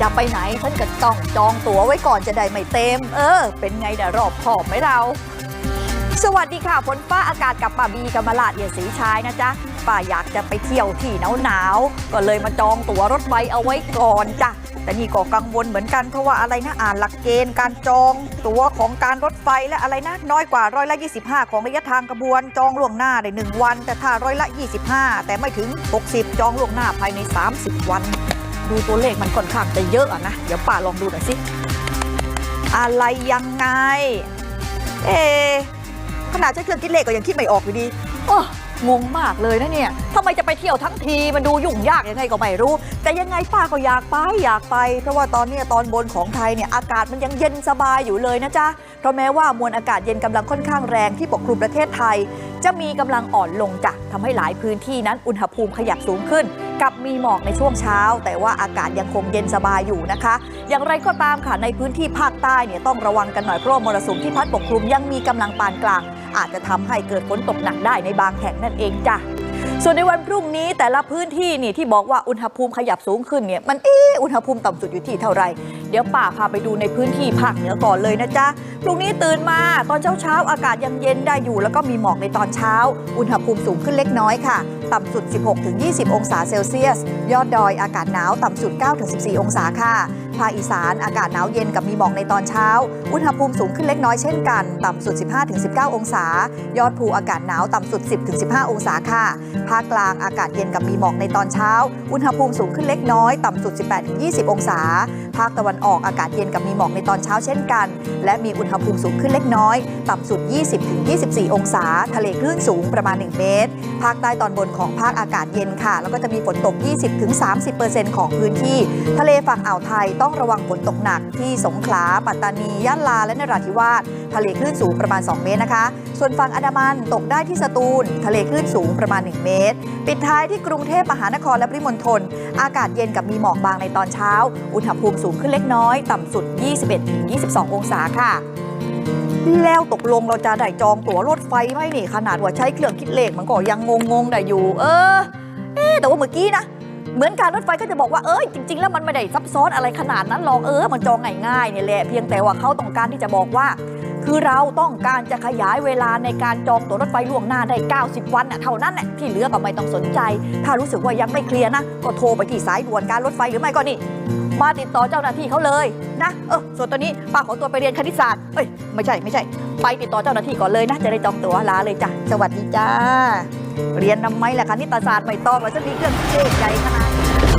อย่าไปไหนฉันก็ต้องจองตั๋วไว้ก่อนจะได้ไม่เต็ม เออ เป็นไงเดี๋ยวรอบขอบไหมเรา สวัสดีค่ะฝนฟ้าอากาศกับป้าบีกำมะลาดเอียสีชายนะจ๊ะป้าอยากจะไปเที่ยวที่หนาวหนาวๆก็เลยมาจองตั๋วรถไฟเอาไว้ก่อนจ้ะแต่นี่ก็กังวลเหมือนกันเพราะว่าอะไรนะอ่านหลักเกณฑ์การจองตั๋วของการรถไฟและอะไรนะน้อยกว่าร้อยละ 25 ของระยะทางกระบวน จองล่วงหน้าได้หนึ่งวัน แต่ถ้าร้อยละ 25 แต่ไม่ถึง 60 จองล่วงหน้าภายใน 30 วัน ดูตัวเลขมันค่อนข้างจะเยอะอะนะ เดี๋ยวป้าลองดูหน่อยสิ อะไรยังไง เอขนาดใช้เครื่องคิดเลขก็ยังคิดไม่ออกอยู่ดีโอ้งงมากเลยนะเนี่ยทำไมจะไปเที่ยวทั้งทีมันดูยุ่งยากยังไงก็ไม่รู้ แต่ยังไงป้าก็อยากไปอยากไป เพราะว่าตอนนี้ตอนบนของไทยเนี่ยอากาศมันยังเย็นสบายอยู่เลยนะจ๊ะ เพราะแม้ว่ามวลอากาศเย็นกำลังค่อนข้างแรงที่ปกคลุมประเทศไทย จะมีกำลังอ่อนลงจ้ะทำให้หลายพื้นที่นั้นอุณหภูมิขยับสูงขึ้น กับมีหมอกในช่วงเช้า แต่ว่าอากาศยังคงเย็นสบายอยู่นะคะ อย่างไรก็ตามค่ะในพื้นที่ภาคใต้เนี่ยต้องระวังกันหน่อยเพราะมรสุมที่พัดปกคลุมยังมีกำลังปานกลาง อาจจะทำให้เกิดฝนตกหนักได้ในบางแห่งนั่นเองจ้ะส่วนในวันพรุ่งนี้แต่ละพื้นที่นี่ที่บอกว่าอุณหภูมิขยับสูงขึ้นเนี่ยมันเอออุณหภูมิต่ำสุดอยู่ที่เท่าไหร่เดี๋ยวป่าพาไปดูในพื้นที่ภาคเหนือก่อนเลยนะจ๊ะ พรุ่งนี้ตื่นมาตอนเช้าเช้าอากาศยังเย็นได้อยู่ แล้วก็มีหมอกในตอนเช้า อุณหภูมิสูงขึ้นเล็กน้อยค่ะ ต่ำสุด 16-20 องศาเซลเซียส ยอดดอยอากาศหนาวต่ำสุด 9-14 องศาค่ะ ภาคอีสานอากาศหนาวเย็นกับมีหมอกในตอนเช้า อุณหภูมิสูงขึ้นเล็กน้อยเช่นกัน ต่ำสุด 15-19 องศา ยอดภูอากาศหนาวต่ำสุด 10-15 องศาค่ะ ภาคกลางอากาศเย็นกับมีหมอกในตอนเช้า อุณหภูมิสูงขึ้นเล็กน้อย ต่ำสุด 18-20 องศา ภาคตะวันออกอากาศเย็นกับมีหมอกในตอนเช้าเช่นกัน และมีอุณหภูมิสูงขึ้นเล็กน้อย ต่ำสุด 20-24 องศา ทะเลคลื่นสูงประมาณ 1 เมตร ภาคใต้ตอนบนของภาคอากาศเย็นค่ะ แล้วก็จะมีฝนตก 20-30%ของพื้นที่ ทะเลฝั่งอ่าวไทยต้องระวังฝนตกหนักที่สงขลา ปัตตานี ยะลา และนราธิวาส ทะเลคลื่นสูงประมาณ 2 เมตรนะคะ ส่วนฝั่งอันดามันตกได้ที่สตูล ทะเลคลื่นสูงประมาณ 1 เมตร ปิดท้ายที่กรุงเทพมหานครและปริมณฑล อากาศเย็นกับมีหมอกบางในตอนเช้า อุณหภูมิสูงขึ้นเล็กน้อย ต่ำสุด 21-22 องศาค่ะ แล้วตกลงเราจะได้จองตั๋วรถไฟไหมนี่ ขนาดว่าใช้เครื่องคิดเลขมันก็ยังงงๆได้อยู่ เออ เอ๊แต่ว่าเมื่อกี้นะเหมือนการรถไฟก็จะบอกว่าเออจริง ๆ แล้วมันไม่ได้ซับซ้อนอะไรขนาดนั้นหรอกเออ มันจองง่ายๆเนี่ยแหละเพียงแต่ว่าเขาต้องการที่จะบอกว่า คือเราต้องการจะขยายเวลาในการจองตั๋วรถไฟล่วงหน้าได้ 90 วันน่ะเท่านั้นแหละที่เหลือก็ไม่ต้องสนใจ ถ้ารู้สึกว่ายังไม่เคลียร์นะ ก็โทรไปที่สายด่วนการรถไฟหรือไม่ก็นี่ มาติดต่อเจ้าหน้าที่เขาเลยนะเออส่วนตัวนี้ป้าขอตัวไปเรียนคณิตศาสตร์เอ้ยไม่ใช่ไม่ใช่ ไปติดต่อเจ้าหน้าที่ก่อนเลยนะ จะได้จองตั๋วลาเลยจ้ะสวัสดีจ้า เรียนนำไหมล่ะคณิตศาสตร์ไม่ต้องแล้วจะมีเครื่องเลขใหญ่ขนาดนี้